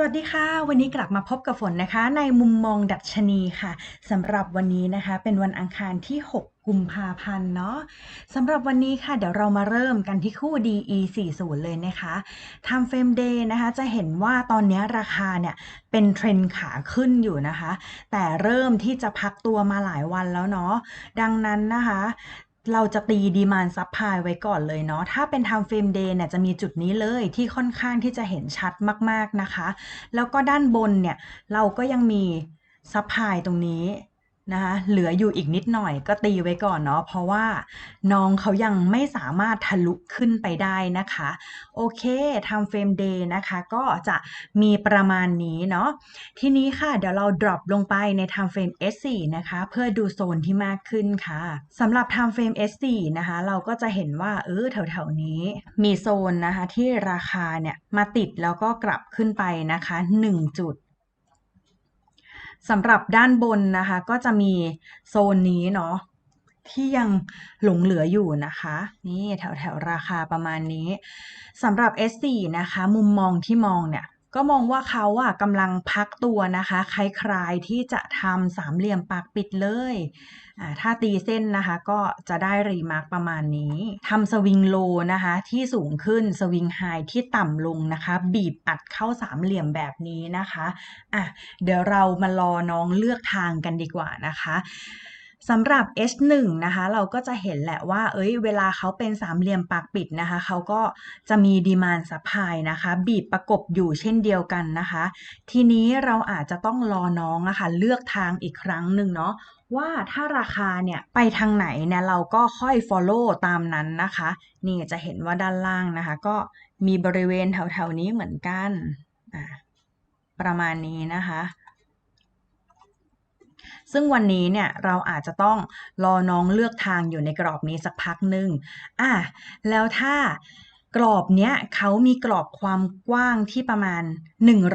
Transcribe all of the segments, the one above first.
สวัสดีค่ะ วันนี้กลับมาพบกับฝนนะคะ ในมุมมองดัชนีค่ะสำหรับวันนี้นะคะ เป็นวันอังคารที่ 6 กุมภาพันธ์เนาะสำหรับวันนี้ค่ะ เดี๋ยวเรามาเริ่มกันที่คู่ DE 40เลยนะคะ Time Frame Day นะคะ จะเห็นว่าตอนนี้ราคาเนี่ย เป็นเทรนด์ขาขึ้นอยู่นะคะ แต่เริ่มที่จะพักตัวมาหลายวันแล้วเนาะดังนั้นนะคะ เราจะตีดีมานซับพายไว้ก่อนเลยเนาะ ถ้าเป็น time frame day เนี่ยจะมีจุดนี้เลยที่ค่อนข้างที่จะเห็นชัดมาก ๆ นะคะ แล้วก็ด้านบนเนี่ย เราก็ยังมีซับพายตรงนี้ นะคะเหลืออยู่อีกนิดหน่อยก็ตีไว้ก่อนเนาะเพราะว่าน้องเขายังไม่สามารถทะลุขึ้นไปได้นะคะ โอเค time frame day นะคะก็จะมีประมาณนี้เนาะทีนี้ค่ะเดี๋ยวเรา drop ลงไปใน time frame S4 นะคะเพื่อดูโซนที่มากขึ้นค่ะสำหรับ time frame S4 นะคะเราก็จะเห็นว่าเออแถวๆนี้มีโซนนะคะที่ราคาเนี่ยมาติดแล้วก็กลับขึ้นไปนะคะ 1 จุด สำหรับด้านบนนะคะ ก็จะมีโซนนี้เนาะที่ยังหลงเหลืออยู่นะคะ นี่แถวแถวราคาประมาณนี้สำหรับ S4 นะคะ มุมมองที่มองเนี่ย ก็มองว่าเขาอะกำลังพักตัวนะคะ คล้ายๆที่จะทำสามเหลี่ยมปากปิดเลยถ้าตีเส้นนะคะ ก็จะได้รีมาร์กประมาณนี้ทำสวิงโลนะคะ ที่สูงขึ้นสวิงไฮที่ต่ำลงนะคะ บีบอัดเข้าสามเหลี่ยมแบบนี้นะคะอะเดี๋ยวเรามารอน้องเลือกทางกันดีกว่านะคะ สำหรับ H1 นะคะเราก็จะเห็นแหละว่า เอ้ย เวลาเขาเป็นสามเหลี่ยมปากปิดนะคะเขาก็จะมีดีมานซัพพายนะคะ บีบประกบอยู่เช่นเดียวกันนะคะ ทีนี้เราอาจจะต้องรอน้องนะคะเลือกทางอีกครั้งหนึ่งเนาะว่าถ้าราคาเนี่ยไปทางไหนเนี่ยเราก็ค่อย follow ตามนั้นนะคะ นี่จะเห็นว่าด้านล่างนะคะ ก็มีบริเวณแถวๆนี้เหมือนกัน ประมาณนี้นะคะ ซึ่งวันนี้เนี่ยเราอาจจะต้องรอน้องเลือกทางอยู่ในกรอบนี้สักพักหนึ่งอะแล้วถ้ากรอบเนี้ยเขามีกรอบความกว้างที่ประมาณ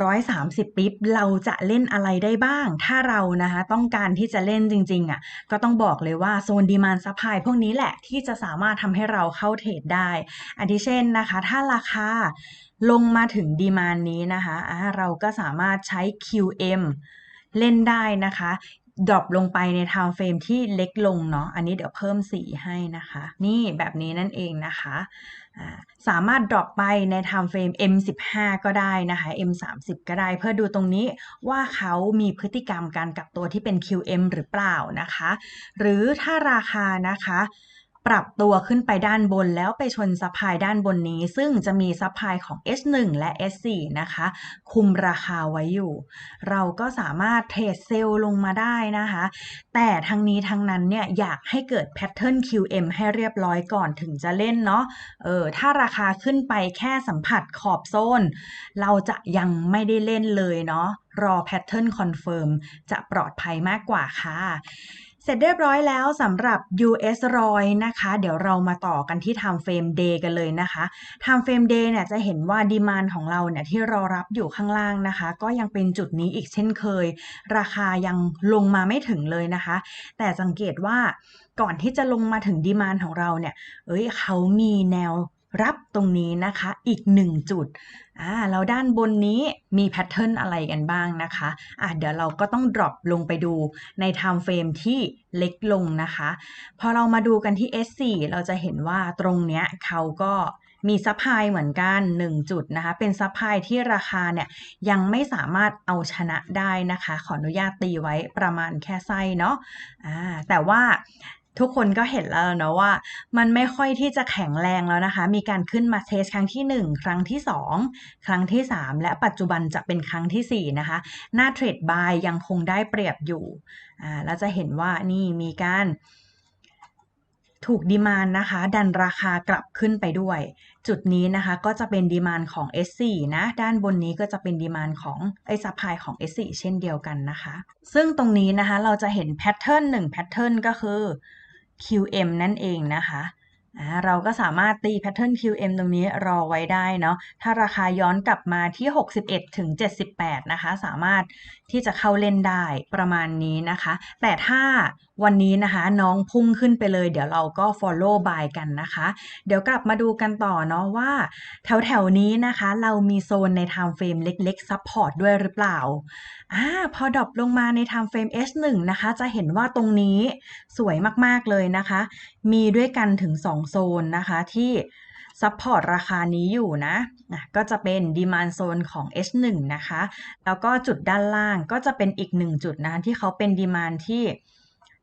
130 ปิ๊บ เราจะเล่นอะไรได้บ้าง ถ้าเรานะคะต้องการที่จะเล่นจริงๆอะ่ะก็ต้องบอกเลยว่าโซนดีมานซัพพลายพวกนี้แหละที่จะสามารถทำให้เราเข้าเทรดได้อาทิเช่นนะคะ ถ้าราคาลงมาถึงดีมานนี้นะคะะเราก็สามารถใช้ QM เล่นได้นะคะ ดรอปลงไปใน time frame ที่เล็กลงเนาะ อันนี้เดี๋ยวเพิ่มสีให้นะคะ นี่แบบนี้นั่นเองนะคะสามารถดรอปไปใน time frame M15 ก็ได้นะคะ M30 ก็ได้ เพื่อดูตรงนี้ว่าเขามีพฤติกรรมการกับตัวที่เป็น QM หรือเปล่านะคะ หรือถ้าราคานะคะ ปรับตัวขึ้นไปด้านบนแล้วไปชนซัพพลายด้านบนนี้ ซึ่งจะมีซัพพลายของ S1 และ S4 นะคะ คุมราคาไว้อยู่ เราก็สามารถเทรดเซลล์ลงมาได้นะคะ แต่ทั้งนี้ทั้งนั้นเนี่ยอยากให้เกิดแพทเทิร์น QM ให้เรียบร้อยก่อนถึงจะเล่นเนาะเออถ้าราคาขึ้นไปแค่สัมผัสขอบโซน เราจะยังไม่ได้เล่นเลยเนาะรอแพทเทิร์นคอนเฟิร์มจะปลอดภัยมากกว่าค่ะ เสร็จเรียบร้อยแล้วสำหรับ US ร้อยนะคะ เดี๋ยวเรามาต่อกันที่ time frame day กันเลยนะคะ time frame day เนี่ยจะเห็นว่าดีมานของเราเนี่ยที่รอรับอยู่ข้างล่างนะคะ ก็ยังเป็นจุดนี้อีกเช่นเคย ราคายังลงมาไม่ถึงเลยนะคะ แต่สังเกตว่าก่อนที่จะลงมาถึงดีมานของเราเนี่ย เอ้ยเขามีแนว รับตรงนี้นะคะอีก 1 จุดอ่าแล้วด้านบนนี้มีแพทเทิร์นอะไรกันบ้างนะคะอะเดี๋ยวเราก็ต้อง drop ลงไปดูใน time frame ที่เล็กลงนะคะ พอเรามาดูกันที่ S4 เราจะเห็นว่าตรงเนี้ยเขาก็มีซัพพลายเหมือนกัน 1 จุดนะคะ เป็นซัพพลายที่ราคาเนี่ยยังไม่สามารถเอาชนะได้นะคะ ขออนุญาตตีไว้ประมาณแค่ไส้เนาะอ่าแต่ว่า ทุกคนก็เห็นแล้วเนาะว่า มันไม่ค่อยที่จะแข็งแรงแล้วนะคะ มีการขึ้นมาเทสครั้งที่ 1 ครั้งที่ 2 ครั้งที่ 3 และปัจจุบันจะเป็นครั้งที่ 4 นะคะ หน้าเทรดบายยังคงได้เปรียบอยู่อ่าแล้วจะเห็นว่านี่มีการถูกดีมานนะคะ ดันราคากลับขึ้นไปด้วย จุดนี้นะคะก็จะเป็นดีมานของ S4 นะด้านบนนี้ก็จะเป็นดีมานของไอ้ซัพพลายของ S4 เช่นเดียวกันนะคะ ซึ่งตรงนี้นะคะเราจะเห็นแพทเทิร์นหนึ่งแพทเทิร์นก็คือ QM นั่นเองนะคะเราก็สามารถตีแพทเทิร์น QM ตรงนี้รอไว้ได้เนาะ ถ้าราคาย้อนกลับมาที่ 61ถึง78 นะคะ สามารถ ที่จะเข้าเล่นได้ประมาณนี้นะคะ แต่ถ้าวันนี้นะคะน้องพุ่งขึ้นไปเลย เดี๋ยวเราก็ follow by กันนะคะ เดี๋ยวกลับมาดูกันต่อเนาะว่า แถวๆนี้นะคะ เรามีโซนใน time frame เล็กๆ support ด้วยหรือเปล่าอ่าพอดรอปลงมาใน time frame H1 นะคะ จะเห็นว่าตรงนี้สวยมากๆเลยนะคะ มีด้วยกันถึง 2 โซนนะคะที่ ซัพพอร์ตราคานี้อยู่นะอะก็จะเป็น Demand Zone ของ H1 นะคะ แล้วก็จุดด้านล่างก็จะเป็นอีกหนึ่งจุดนะที่เขาเป็น Demand ที่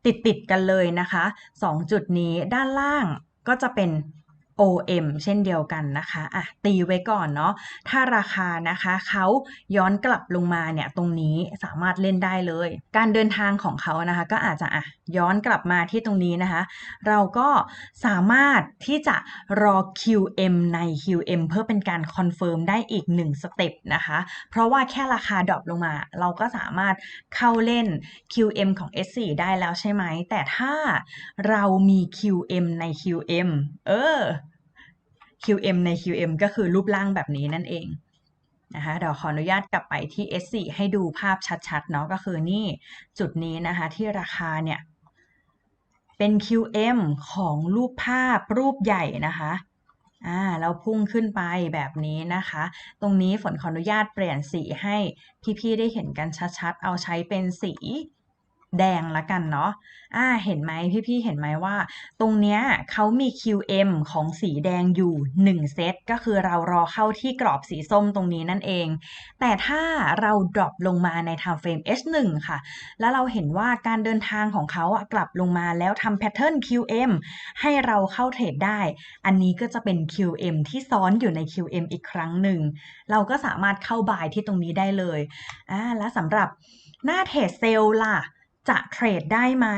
ติดติดกันเลยนะคะ2จุดนี้ด้านล่างก็จะเป็น OM เช่นเดียวกันนะคะอะตีไว้ก่อนเนาะ ถ้าราคานะคะเขาย้อนกลับลงมาเนี่ยตรงนี้สามารถเล่นได้เลย การเดินทางของเขานะคะก็อาจจะอะ ย้อนกลับมาที่ตรงนี้นะคะ เราก็สามารถที่จะรอ QM ใน QM เพื่อเป็นการคอนเฟิร์มได้อีก1สเต็ปนะคะ เพราะว่าแค่ราคาดรอปลงมา เราก็สามารถเข้าเล่น QM ของ S4 ได้แล้วใช่ไหม แต่ถ้าเรามี QM ใน QM เออ QM ใน QM ก็คือรูปร่างแบบนี้นั่นเองนะคะเดี๋ยวขออนุญาตกลับไปที่ S4 ให้ดูภาพชัดๆเนาะก็คือนี่จุดนี้นะคะที่ราคาเนี่ย เป็น QM ของรูปภาพรูปใหญ่นะคะอ่าแล้วพุ่งขึ้นไปแบบนี้นะคะ ตรงนี้ฝนขออนุญาตเปลี่ยนสีให้พี่ๆได้เห็นกันชัดๆ เอาใช้เป็นสี แดงละกันเนาะอ่าเห็นไหมพี่ๆเห็นไหมว่า ตรงเนี้ยเขามี QM ของสีแดงอยู่ 1 เซต ก็คือเรารอเข้าที่กรอบสีส้มตรงนี้นั่นเอง แต่ถ้าเราดรอปลงมาใน time frame H1 ค่ะ แล้วเราเห็นว่าการเดินทางของเขาอะกลับลงมาแล้วทำแพทเทิร์น QM ให้เราเข้าเทรดได้ อันนี้ก็จะเป็น QM ที่ซ้อนอยู่ใน QM อีกครั้งหนึ่ง เราก็สามารถเข้าบายที่ตรงนี้ได้เลยอ่าและสำหรับหน้าเทรดเซลล์ล่ะ จะเทรดได้ไหม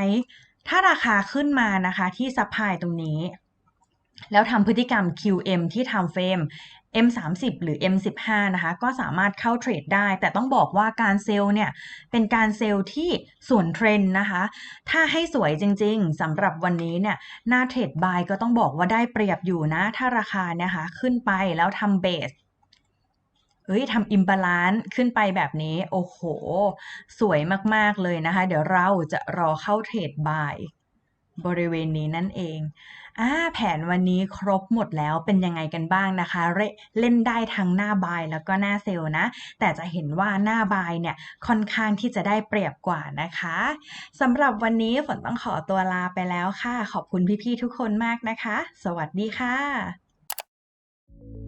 ถ้าราคาขึ้นมานะคะที่ซัพพลายตรงนี้ แล้วทำพฤติกรรม QM ที่ทำเฟรม M30 หรือ M15 นะคะ ก็สามารถเข้าเทรดได้ แต่ต้องบอกว่าการเซลล์เนี่ย เป็นการเซลล์ที่ส่วนเทรนนะคะ ถ้าให้สวยจริงๆสำหรับวันนี้เนี่ย หน้าเทรดบายก็ต้องบอกว่าได้เปรียบอยู่นะ ถ้าราคาเนี่ยคะขึ้นไปแล้วทำเบส เฮ้ยทำอิมบาลานซ์ขึ้นไปแบบนี้ โอ้โห สวยมาก ๆ เลยนะคะ เดี๋ยวเราจะรอเข้าเทรดบายบริเวณนี้นั่นเองอ่าแผนวันนี้ครบหมดแล้วเป็นยังไงกันบ้างนะคะเรเล่นได้ทั้งหน้าบายแล้วก็หน้าเซลนะ แต่จะเห็นว่าหน้าบายเนี่ยค่อนข้างที่จะได้เปรียบกว่านะคะสำหรับวันนี้ฝนต้องขอตัวลาไปแล้วค่ะ ขอบคุณพี่ๆทุกคนมากนะคะ สวัสดีค่ะ